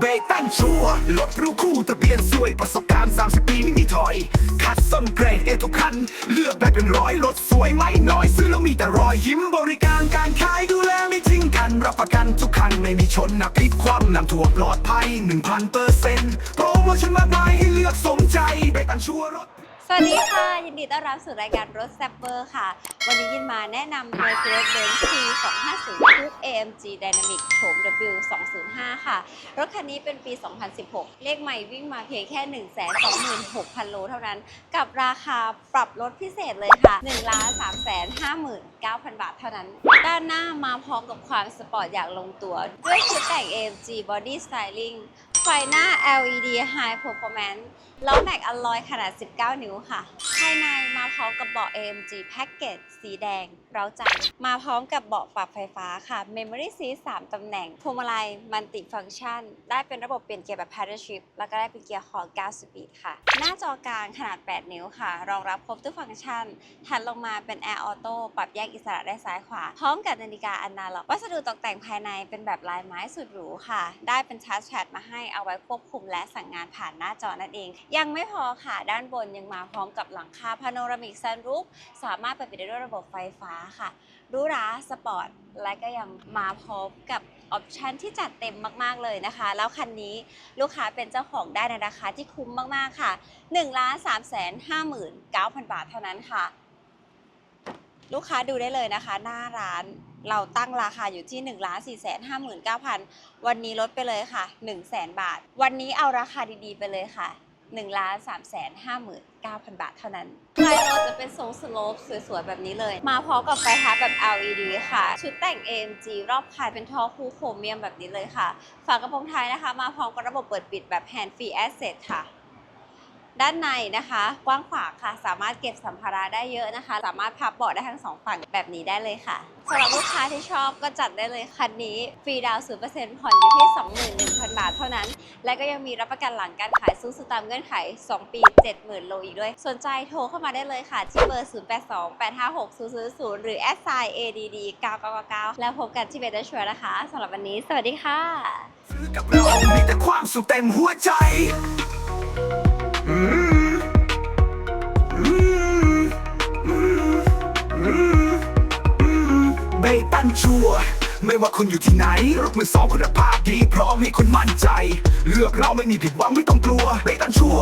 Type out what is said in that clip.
เบตันชัวร์รถรู้คู่ทะเบียนสวยประสบการณ์ 30 ปีไม่มีถอย คัดส้นเกรดเอทุกคัน เลือกได้เป็นร้อยรถสวยไม่น้อย ซื้อแล้วมีแต่รอยยิ้มบริการการขายดูแลไม่ทิ้งกัน รับประกันทุกคันไม่มีชนนักพิษคว่ำนำถั่วปลอดภัย 1,000เปอร์เซ็นต์โปรโมชั่นมากมายให้เลือกสมใจเบตันชัวรถ วัสดีค่ะ ยินดีต้อนรับสู่รายการรถแซปเปอร์ค่ะ วันนี้ยินมาแนะนำ Mercedes-Benz P 250 Coupe AMG Dynamic โฉม W 205ค่ะ รถคันนี้เป็นปี 2016 เลขใหม่วิ่งมาเพียงแค่ 126,000 โลเท่านั้น กับราคาปรับลดพิเศษเลยค่ะ 1 3 5 9 0 0 0 บาทเท่านั้น ด้านหน้ามาพร้อมกับความสปอร์ตอย่างลงตัว ด้วยชุดแต่ง AMG Body Styling ไฟหน้า LED High Performance ล้อแม็กอลลอยขนาด 19 นิ้วค่ะ ภายในมาพร้อมกับเบาะ AMG Package สีแดง เร้าใจ มาพร้อมกับเบาะปรับไฟฟ้าค่ะ Memory Seat 3ตำแหน่งพวงมาลัยมัลติฟัง c t ชัน ได้เป็นระบบเปลี่ยนเกียร์แบบ Paddle Shift แล้วก็ได้เป็นเกียร์คอ9 Speed ค่ะ หน้าจอกลางขนาด 8 นิ้วค่ะ รองรับครบทุกฟังก์ชัน ถัดลงมาเป็น Air Auto ปรับแยกอิสระได้ซ้ายขวา พร้อมกับนาฬิกาอนาล็อกวัสดุตกแต่งภายในเป็นแบบลายไม้สุดหรูค่ะ ได้เป็นทัชแพดมาให้เอาไว้ควบคุมและสั่งงานผ่านหน้าจอนั่นเอง ยังไม่พอค่ะ ด้านบนยังมาพร้อมกับหลังคาพาโนรามิกซันรูฟสามารถเปิดปิดได้ด้วยระบบไฟฟ้าค่ะรูราสปอร์ตและก็ยังมาพร้อมกับออปชันที่จัดเต็มมาก ๆ เลยนะคะ แล้วคันนี้ลูกค้าเป็นเจ้าของได้ในราคาที่คุ้มมาก ๆ ค่ะ1 3 5 9 0 0 0 บาทเท่านั้นค่ะ ลูกค้าดูได้เลยนะคะ หน้าร้าน เราตั้งราคาอยู่ที่ 1 4 5 9 0 0 0 วันนี้ลดไปเลยค่ะ 1 0 0 0 0 0 บาท วันนี้เอาราคาดีๆ ไปเลยค่ะ1 3 5 9 0 0 0 บาทเท่านั้นท้ายรถจะเป็นทรงสโลปสวยๆ แบบนี้เลย มาพร้อมกับไฟท้ายแบบ LED ค่ะ ชุดแต่ง AMG รอบคันเป็นท่อคู่โครเมียมแบบนี้เลยค่ะ ฝากระโปรงท้ายนะคะ มาพร้อมกับระบบเปิดปิดแบบ Hand Free Access ค่ะ ด้านในนะคะ กว้างขวางค่ะ สามารถเก็บสัมภาระได้เยอะนะคะ สามารถพับเบาะได้ทั้งสองฝั่งแบบนี้ได้เลยค่ะสำหรับลูกค้าที่ชอบก็จัดได้เลยคันนี้ ฟรีดาวน์0%ผ่อนอยู่ที่ 21,000 บาทเท่านั้น และก็ยังมีรับประกันหลังการขายซื้อสุดตามเงื่อนไข 2 ปี 70,000 โลอีกด้วย สนใจโทรเข้ามาได้เลยค่ะ ที่เบอร์ 0828560000 หรือ s i add 9999แล้วพบกันที่เบต้ชัวร์นะคะสำหรับวันนี้ สวัสดีค่ะ ซื้อกับเรามีแต่ความสุขเต็มหัวใจ มเบตันชัวไม่ว่าคุณอยู่ที่ไหน รถมือสองคุณภาพดี พร้อมให้คุณมั่นใจ เลือกเราไม่มีผิดหวังไม่ต้องกลัวเบตันชัว